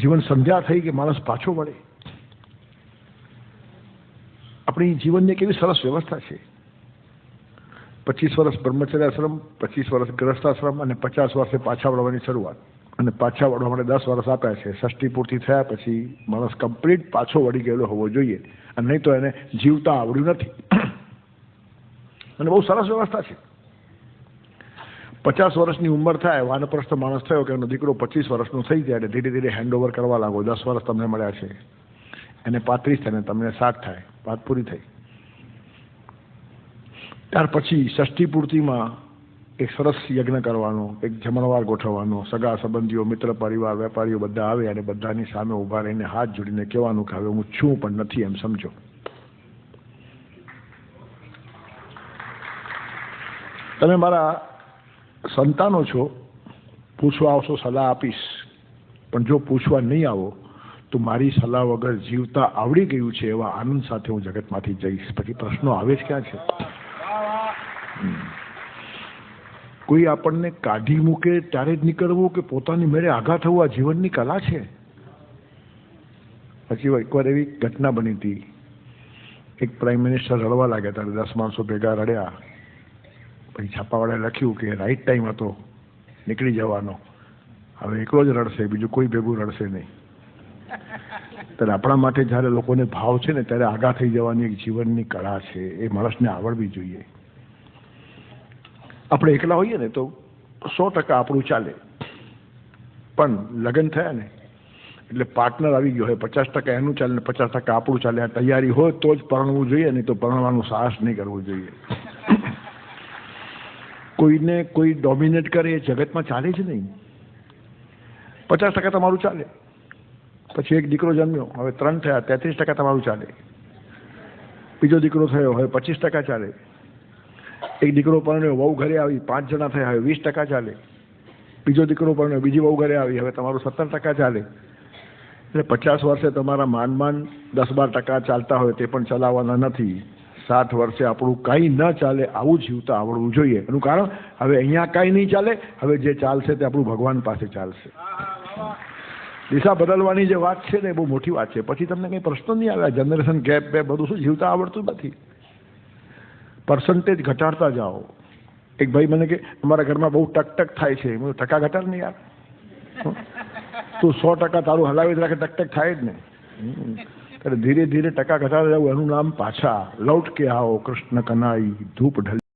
જીવન સંધ્યા થઈ કે માણસ પાછો વળે. આપણી જીવનની કેવી સરસ વ્યવસ્થા છે. પચીસ વર્ષ બ્રહ્મચર્યાશ્રમ, પચીસ વર્ષ ગ્રસ્તાશ્રમ અને પચાસ વર્ષે પાછા વળવાની શરૂઆત. અને પાછા વળવા માટે દસ વર્ષ આપ્યા છે. ષષ્ઠી પૂર્તિ થયા પછી માણસ કમ્પ્લીટ પાછો વળી ગયેલો હોવો જોઈએ. અને નહીં તો એને જીવતા આવડ્યું નથી. અને બહુ સરસ વ્યવસ્થા છે. પચાસ વર્ષની ઉંમર થાય, વાનપ્રસ્થ માણસ થયો કે એનો દીકરો પચીસ વર્ષનો થઈ જાય એટલે ધીરે ધીરે હેન્ડઓવર કરવા લાગો. દસ વર્ષ તમને મળ્યા છે. એને પાંત્રીસ થાય તમને સાત થાય. વાત પૂરી થઈ. ત્યાર પછી ષષ્ઠી પૂર્તિમાં એક સરસ યજ્ઞ કરવાનો, એક જમણવાર ગોઠવવાનો. સગા, સંબંધીઓ, મિત્ર, પરિવાર, વેપારીઓ બધા આવે અને બધાની સામે ઊભા રહીને હાથ જોડીને કહેવાનું કે હવે હું છું પણ નથી એમ સમજો. તમે મારા સંતાનો છો, પૂછવા આવશો, સલાહ આપીશ. પણ જો પૂછવા નહીં આવો, તો મારી સલાહ વગર જીવતા આવડી ગયું છે એવા આનંદ સાથે હું જગતમાંથી જઈશ. પછી પ્રશ્નો આવે જ ક્યાં છે? કોઈ આપણને કાઢી મૂકે ત્યારે જ નીકળવું કે પોતાની મેળે આઘા થવું આ જીવનની કલા છે? પછી એકવાર એવી ઘટના બની હતી. એક પ્રાઇમ મિનિસ્ટર રડવા લાગ્યા ત્યારે દસ માણસો ભેગા રડ્યા. પછી છાપાવાળાએ લખ્યું કે રાઈટ ટાઈમ હતો, નીકળી જવાનો. હવે એકલો જ રડશે, બીજું કોઈ ભેગું રડશે નહીં. ત્યારે આપણા માટે જ્યારે લોકોને ભાવ છે ને, ત્યારે આગા થઈ જવાની એક જીવનની કળા છે, એ માણસને આવડવી જોઈએ. આપણે એકલા હોઈએ ને તો સો ટકા આપણું ચાલે. પણ લગ્ન થયા ને, એટલે પાર્ટનર આવી ગયો હોય પચાસ ટકા એનું ચાલે ને પચાસ ટકા આપણું ચાલે. આ તૈયારી હોય તો જ પરણવું જોઈએ નહીં તો પરણવાનું સાહસ નહીં કરવું જોઈએ. કોઈને કોઈ ડોમિનેટ કરે, એ જગતમાં ચાલે જ નહીં. પચાસ ટકા તમારું ચાલે. પછી એક દીકરો જન્મ્યો, હવે ત્રણ થયા, તેત્રીસ ટકા તમારું ચાલે. બીજો દીકરો થયો, હવે પચીસ ટકા ચાલે. એક દીકરો પરણ્યો વહુ ઘરે આવી, પાંચ જણા થયા, હવે વીસ ટકા ચાલે. બીજો દીકરો પરણ્યો બીજી વહુ ઘરે આવી, હવે તમારું સત્તર ટકા ચાલે. એટલે પચાસ વર્ષે તમારા માન માન દસ બાર ટકા ચાલતા હોય, તે પણ ચલાવવાના નથી. સાઠ વર્ષે આપણું કાંઈ ન ચાલે આવું જીવતા આવડવું જોઈએ. એનું કારણ હવે અહીંયા કાંઈ નહીં ચાલે, હવે જે ચાલશે તે આપણું ભગવાન પાસે ચાલશે. દિશા બદલવાની જે વાત છે ને એ બહુ મોટી વાત છે. પછી તમને કંઈ પ્રશ્ન નહીં આવે જનરેશન ગેપ બે બધું શું? જીવતા આવડતું નથી. પર્સન્ટેજ ઘટાડતા જાઓ. એક ભાઈ મને કે, અમારા ઘરમાં બહુ ટક ટક થાય છે. મેં ટકા ઘટાડ નહીં યાર. તું સો ટકા તારું હલાવી રાખે, ટક ટક થાય જ ને હમ. ત્યારે ધીરે ધીરે ટકા ઘટાડે એનું નામ પાછા લૌટ કે આવો કૃષ્ણ કનાઈ ધૂપ ઢલ.